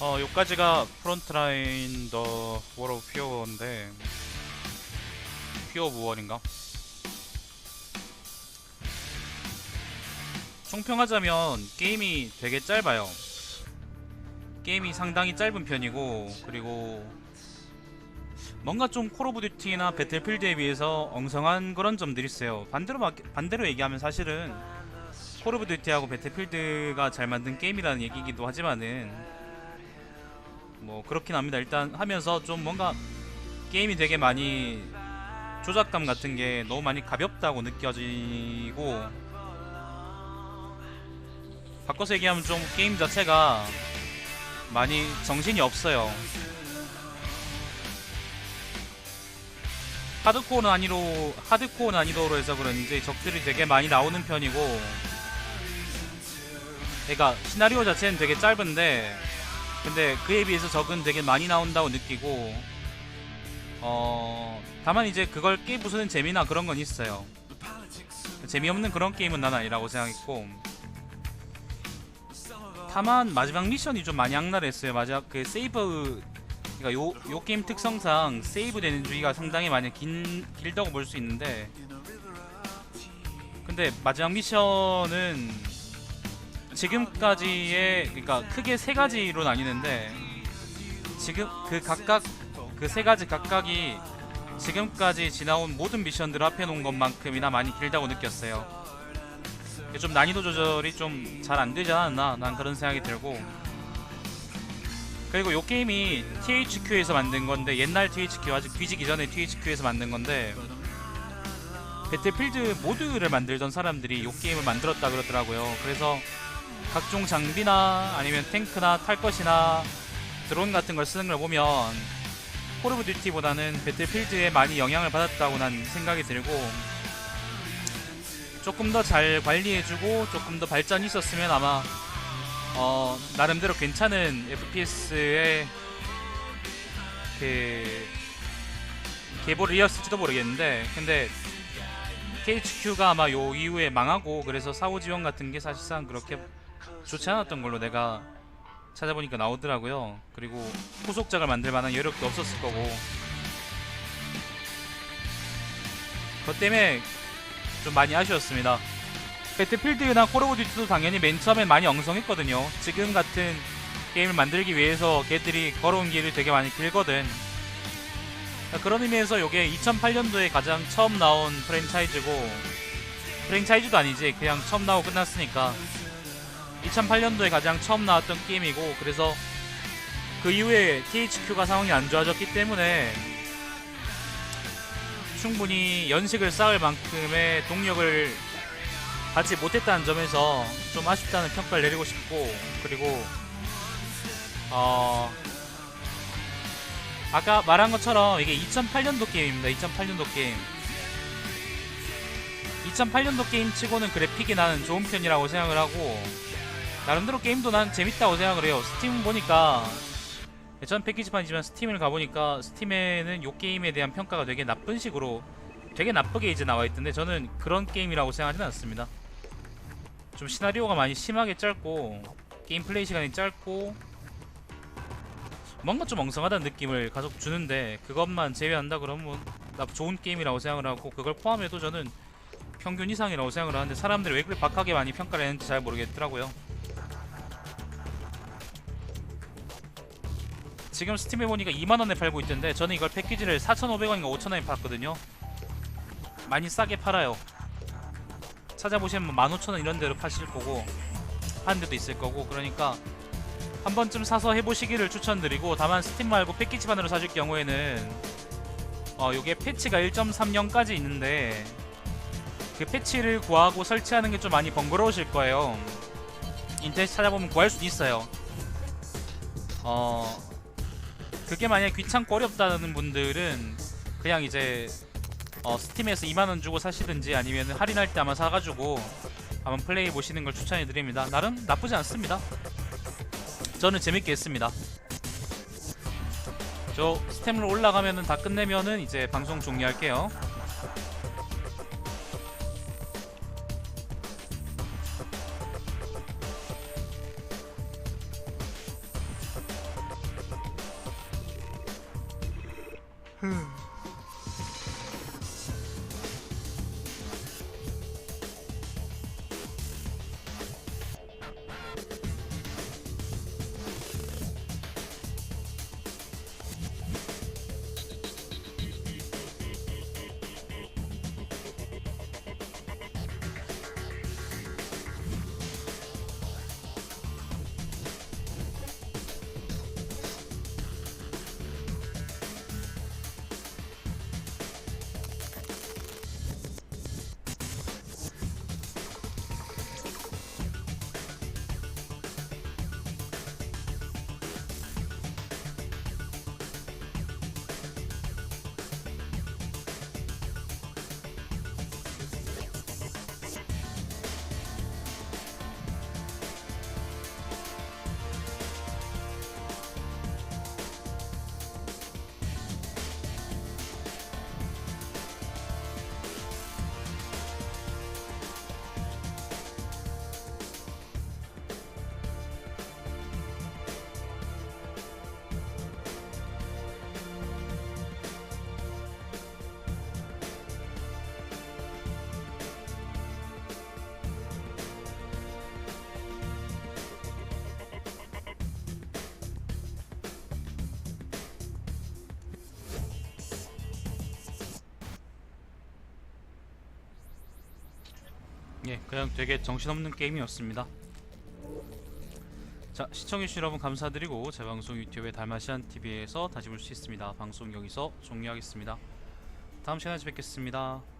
어, 요까지가 프론트라인 더 워러 퓨어인데 퓨어 무얼인가? 총평하자면 게임이 되게 짧아요. 게임이 상당히 짧은 편이고 그리고 뭔가 좀 콜 오브 듀티나 배틀필드에 비해서 엉성한 그런 점들이 있어요. 반대로 막- 반대로 얘기하면 사실은 콜 오브 듀티하고 배틀필드가 잘 만든 게임이라는 얘기이기도 하지만은 뭐 그렇긴 합니다. 일단 하면서 좀 뭔가 게임이 되게 많이 조작감 같은 게 너무 많이 가볍다고 느껴지고 바꿔서 얘기하면 좀 게임 자체가 많이 정신이 없어요. 하드코어 난이도 하드코어 난이도로 해서 그런지 적들이 되게 많이 나오는 편이고 그러니까 시나리오 자체는 되게 짧은데 근데 그에 비해서 적은 되게 많이 나온다고 느끼고 어 다만 이제 그걸 깨 부수는 재미나 그런 건 있어요. 재미없는 그런 게임은 난 아니라고 생각했고 다만 마지막 미션이 좀 많이 악랄했어요. 마지막 그 세이브 그러니까 요, 요 게임 특성상 세이브 되는 주기가 상당히 많이 긴, 길다고 볼 수 있는데 근데 마지막 미션은 지금까지의 그러니까 크게 세 가지로 나뉘는데 지금 그 각각 그 세 가지 각각이 지금까지 지나온 모든 미션들을 합해 놓은 것만큼이나 많이 길다고 느꼈어요. 좀 난이도 조절이 좀 잘 안 되지 않았나 난 그런 생각이 들고 그리고 요 게임이 THQ에서 만든 건데 옛날 THQ 아직 뒤지기 전에 THQ에서 만든 건데 배틀필드 모드를 만들던 사람들이 요 게임을 만들었다 그러더라고요. 그래서 각종 장비나 아니면 탱크나 탈 것이나 드론 같은 걸 쓰는 걸 보면 콜 오브 듀티보다는 배틀필드에 많이 영향을 받았다고 난 생각이 들고 조금 더 잘 관리해주고 조금 더 발전이 있었으면 아마 어 나름대로 괜찮은 FPS의 그 계보를 이었을지도 모르겠는데 근데 THQ가 아마 요 이후에 망하고 그래서 사후 지원 같은 게 사실상 그렇게 좋지 않았던 걸로 내가 찾아보니까 나오더라고요. 그리고 후속작을 만들 만한 여력도 없었을 거고. 그것 때문에 좀 많이 아쉬웠습니다. 배틀필드나 콜 오브 듀티도 당연히 맨 처음엔 많이 엉성했거든요. 지금 같은 게임을 만들기 위해서 걔들이 걸어온 길이 되게 많이 길거든. 그런 의미에서 이게 2008년도에 가장 처음 나온 프랜차이즈고 프랜차이즈도 아니지 그냥 처음 나오고 끝났으니까 2008년도에 가장 처음 나왔던 게임이고 그래서 그 이후에 THQ가 상황이 안 좋아졌기 때문에 충분히 연식을 쌓을 만큼의 동력을 받지 못했다는 점에서 좀 아쉽다는 평가를 내리고 싶고 그리고 어 아까 말한 것처럼 이게 2008년도 게임입니다. 2008년도 게임. 2008년도 게임 치고는 그래픽이 나는 좋은 편이라고 생각을 하고 나름대로 게임도 난 재밌다고 생각을 해요. 스팀 보니까 전 패키지판이지만 스팀을 가보니까 스팀에는 요 게임에 대한 평가가 되게 나쁜 식으로 되게 나쁘게 이제 나와 있던데 저는 그런 게임이라고 생각하지는 않습니다. 좀 시나리오가 많이 심하게 짧고 게임 플레이 시간이 짧고 뭔가 좀 엉성하다는 느낌을 계속 주는데 그것만 제외한다 그러면 뭐나 좋은 게임이라고 생각을 하고 그걸 포함해도 저는 평균 이상이라고 생각을 하는데 사람들이 왜 그렇게 박하게 많이 평가를 했는지 잘 모르겠더라고요. 지금 스팀에 보니까 2만원에 팔고 있던데 저는 이걸 패키지를 4,500원인가 5,000원에 팔았거든요. 많이 싸게 팔아요. 찾아보시면 15,000원 이런 데로 파실 거고 하는 데도 있을 거고 그러니까 한 번쯤 사서 해보시기를 추천드리고 다만 스팀 말고 패키지판으로 사실 경우에는 어 요게 패치가 1.30까지 있는데 그 패치를 구하고 설치하는 게 좀 많이 번거로우실 거예요. 인터넷 찾아보면 구할 수도 있어요. 어 그게 만약에 귀찮고 어렵다는 분들은 그냥 이제 어, 스팀에서 2만원 주고 사시든지 아니면 할인할 때 아마 사가지고 한번 플레이 보시는 걸 추천해 드립니다. 나름 나쁘지 않습니다. 저는 재밌게 했습니다. 저 스템으로 올라가면은 다 끝내면은 이제 방송 종료할게요 Hmm. 예, 그냥 되게 정신없는 게임이었습니다. 자, 시청해주신 여러분 감사드리고 제 방송 유튜브에 달마시안 TV에서 다시 볼 수 있습니다. 방송 여기서 종료하겠습니다. 다음 시간에 뵙겠습니다.